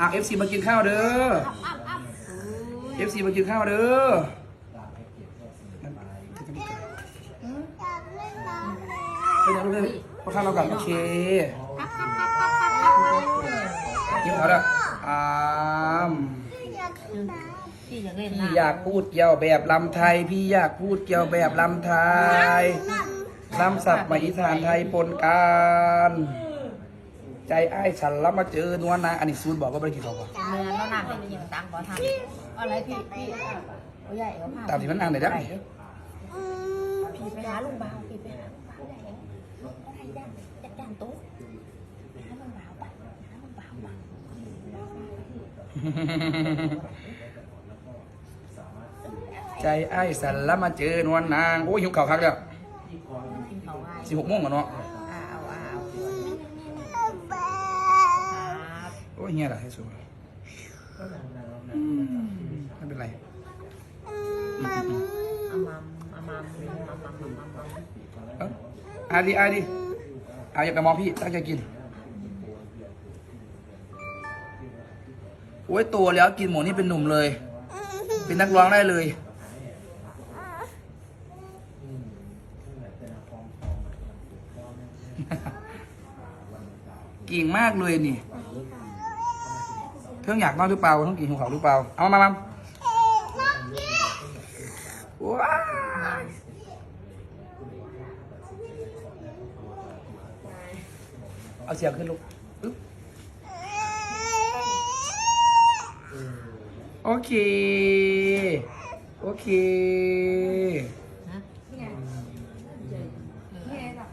อะเอฟซีมากินข้าวเด้อเอฟซีมากินข้าวเด้อเป็นยังไงเลยพอข้าวเรากลับโอเคยิ้มเขาละอ้ามพี่อยากเล่นพี่อยากพูดเกี่ยวแบบลำไทย พี่อยากพูดเกี่ยวแบบลำไทยลำศัพท์มาอีสานไทยปนกัน ใจอ้ายฉันแล้วมาเจอนวลนางอันนี้ซูนบอกว่าไม่ได้กินเขาวปะเนื้อแล้วน้ำเป็นยังตังบ่ทำอะไรพี่พี่โอ้ยใหญ่เอาผ้าตามที่มันอ่านได้ได้พี่ไปหาลุงบ่าวพี่ไปหาลุงบ่าวใหญ่อะไรย่างจัดย่างโต๊ะไปหาลุงบ่าวไปหาลุงบ่าวไปใจไอ้ายสันแล้วมาเจอนวลนางโอ้ยหิวข่าวคักแล้วกินเขาง่ายสิบหกโมงกันเนาะ อ้าวอ้าวครับ โอ้ยเฮียล่ะให้สูอืมไม่เป็นไรอืมอืมอืมอามัมอามัมอาดีอาดีอาอย่าไปมองพี่ตั้งใจกินโอ้ยโตแล้วกินหมูนี่เป็นหนุ่มเลย เป็นนักร้องได้เลยเก่งมากเลยนี่ เพิ่งอยากนอนหรือเปล่าเพิ่งกินหัวเขาหรือเปล่า เอามามามาว้าเอาเสียงขึ้นลูกโอเค โอเค ฮะนี่ไงนี่ไงแบบ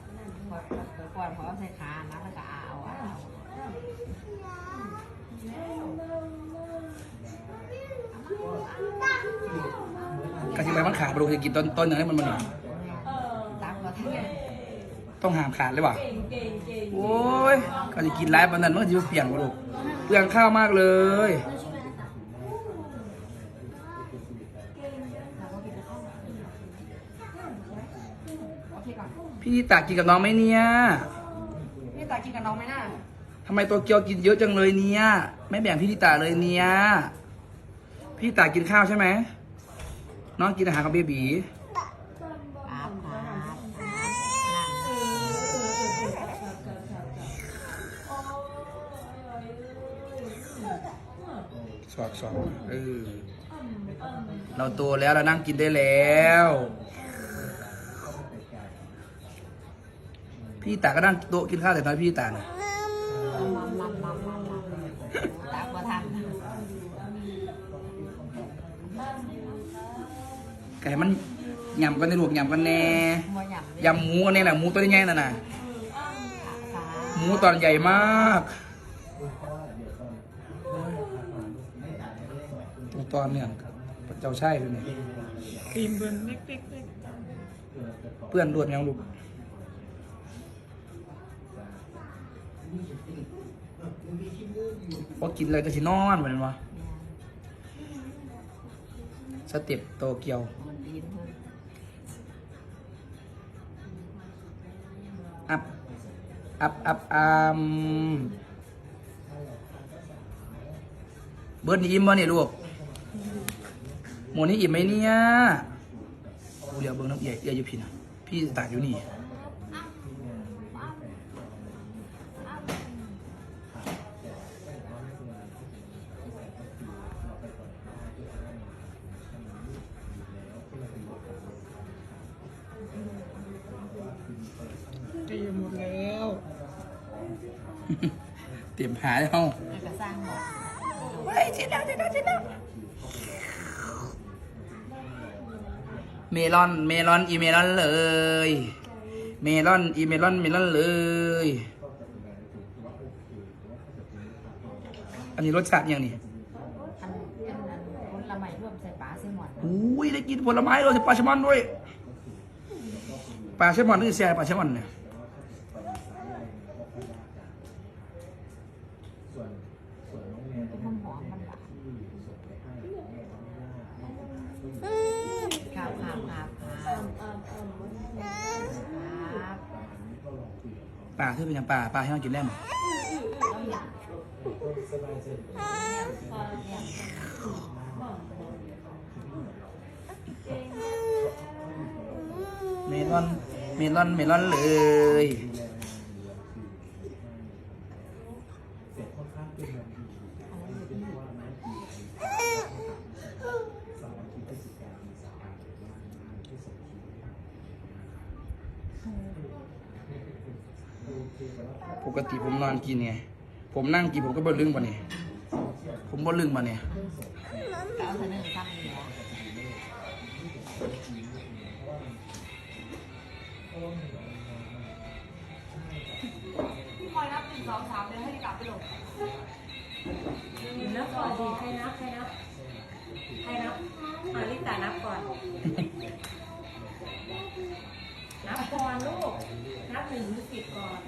ก่อนพอใส่ขานะแล้วก็เอาเอา กะทิใบมันขาดไปลูกจะกินต้นต้นอย่างนี้มันมันหนึ่งตักบ่ทันต้องห้ามขาดเลยว่ะโอ้ยก็จะกินไลฟ์วันนั้นมันก็จะเปลี่ยนวะลูกเปลืองข้าวมากเลย พี่ตากินกับน้องไหมเนี่ยพี่ตากินกับน้องไหมน่ะทำไมตัวเกียวกินเยอะจังเลยเนี่ย ไม่แบ่งพี่นิตาเลยเนี่ย พี่ตากินข้าวใช่ไหมน้องกินอาหารกับเบบีครับครับสอกสอกเออเราโตแล้วเรานั่งกินได้แล้ว พี่ตาก็นั่งโต๊ะกินข้าวแต่ตอนพี่ตาน่ะตักบ่ทั นไก่มันยำกันในลวกยำกันแน่บ่หยำยำหมูกันแน่น่ะหมูตัวใหญ่ๆน่ะน่ะขาหมูตอนใหญ่มากตัวตอนเนี่ยเจ้าใช่เลยเนี่ยกินเบิ่งเล็กเพื่อนรวดยังลูกพอกินอะไรก็สินอนเหมือนวะสเต็ปโตเกียว อับอับอัมเบิร์ดนี่อิ่มบ่เนี่ยลูกหมูนี่อิ่มไหมเนี่ยกูเดียวเบิร์น้ำเอียเอียอยู่พี่นะพี่ตากอยู่นี่ เตรียมหาแล้วแล้วก็สร้างหมดเฮ้ยชิดแล้วชิดแล้วชิดแล้วเมลอน เมลอน อีเมลอนเลย เมลอน อีเมลอน เมลอนเลย อันนี้รสชาติยังนี่อันเป็นอันผลไม้รวมใส่ปลาซิมอนอุ้ยได้กินผลไม้เลยปลาแซลมอนด้วย ปลาแซลมอนนี่แซ่บปลาแซลมอนเนี่ย เป็นหอมๆมันหวานครับครับครับครับครับปลาเธอเป็นยังปลาปลาให้เรากินแล่นแล้วอย่างเมลอนเมลอนเมลอนเลย แต่ค่อนข้างเป็นแบบดีเป็นว่าแม่ดีสามวันที่ได้สิการเยอะมากที่สองทีปกติผมนอนกินไง ผมนั่งกินผมก็บ่ลึงมาเนี่ยผมบ่ลึงมาเนี่ย ก่อนลูก นับหนึ่งถึงสิบก่อน